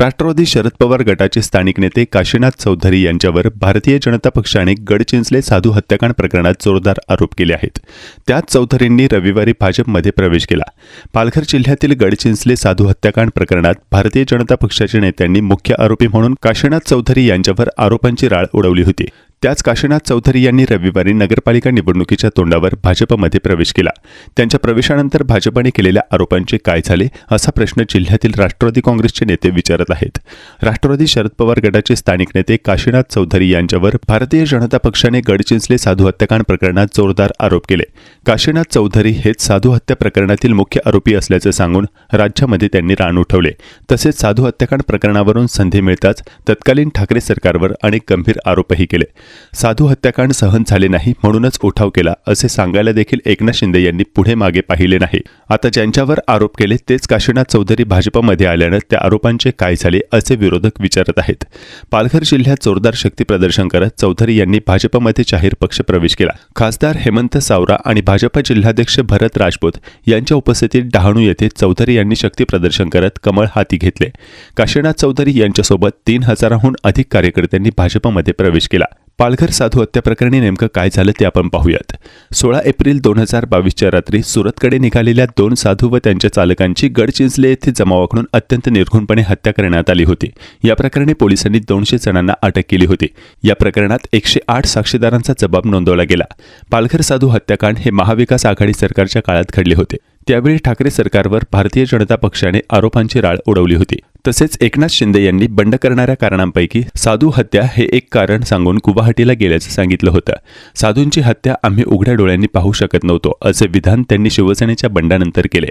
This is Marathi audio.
राष्ट्रवादी शरद पवार गटाचे स्थानिक नेते काशीनाथ चौधरी यांच्यावर भारतीय जनता पक्षाने गडचिंचले साधू हत्याकांड प्रकरणात जोरदार आरोप केले आहेत. त्यात चौधरींनी रविवारी भाजपमध्ये प्रवेश केला. पालघर जिल्ह्यातील गडचिंचले साधू हत्याकांड प्रकरणात भारतीय जनता पक्षाच्या नेत्यांनी मुख्य आरोपी म्हणून काशीनाथ चौधरी यांच्यावर आरोपांची राळ उडवली होती. त्याच काशीनाथ चौधरी यांनी रविवारी नगरपालिका निवडणुकीच्या तोंडावर भाजपमध्ये प्रवेश केला. त्यांच्या प्रवेशानंतर भाजपाने केलेल्या आरोपांचे काय झाले असा प्रश्न जिल्ह्यातील राष्ट्रवादी काँग्रेसचे नेते विचारत आहेत. राष्ट्रवादी शरद पवार गटाचे स्थानिक नेते काशीनाथ चौधरी यांच्यावर भारतीय जनता पक्षाने गडचिंचले साधू हत्याकांड प्रकरणात जोरदार आरोप केले. काशीनाथ चौधरी हेच साधू हत्या प्रकरणातील मुख्य आरोपी असल्याचं सांगून राज्यामध्ये त्यांनी रान उठवले. तसेच साधू हत्याकांड प्रकरणावरून संधी मिळताच तत्कालीन ठाकरे सरकारवर अनेक गंभीर आरोपही केले. साधू हत्याकांड सहन झाले नाही म्हणूनच उठाव केला असे सांगायला देखील एकनाथ शिंदे यांनी पुढे मागे पाहिले नाही. आता ज्यांच्यावर आरोप केले तेच काशीनाथ चौधरी भाजपमध्ये आल्यानं त्या आरोपांचे काय झाले असे विरोधक विचारत आहेत. पालघर जिल्ह्यात जोरदार शक्ती प्रदर्शन करत चौधरी यांनी भाजपमध्ये जाहीर पक्ष प्रवेश केला. खासदार हेमंत सावरा आणि भाजप जिल्हाध्यक्ष भरत राजपूत यांच्या उपस्थितीत डहाणू येथे चौधरी यांनी शक्ती प्रदर्शन करत कमळ हाती घेतले. काशीनाथ चौधरी यांच्यासोबत तीन हजाराहून अधिक कार्यकर्त्यांनी भाजपमध्ये प्रवेश केला. पालघर साधू हत्या प्रकरणी नेमकं काय झालं ते आपण पाहूयात. सोळा एप्रिल दोन हजार बावीसच्या रात्री सुरतकडे निघालेल्या दोन साधू व त्यांच्या चालकांची गडचिंचले येथे जमावाकडून अत्यंत निर्घुणपणे हत्या करण्यात आली होती. या प्रकरणी पोलिसांनी दोनशे जणांना अटक केली होती. या प्रकरणात एकशे आठ साक्षीदारांचा जबाब नोंदवला गेला. पालघर साधू हत्याकांड हे महाविकास आघाडी सरकारच्या काळात घडले होते. त्यावेळी ठाकरे सरकारवर भारतीय जनता पक्षाने आरोपांची राळ उडवली होती. तसेच एकनाथ शिंदे यांनी बंड करणाऱ्या कारणांपैकी साधू हत्या हे एक कारण सांगून गुवाहाटीला गेल्याचं सांगितलं होतं. साधूंची हत्या आम्ही उघड्या डोळ्यांनी पाहू शकत नव्हतो असे विधान त्यांनी शिवसेनेच्या बंडानंतर केले.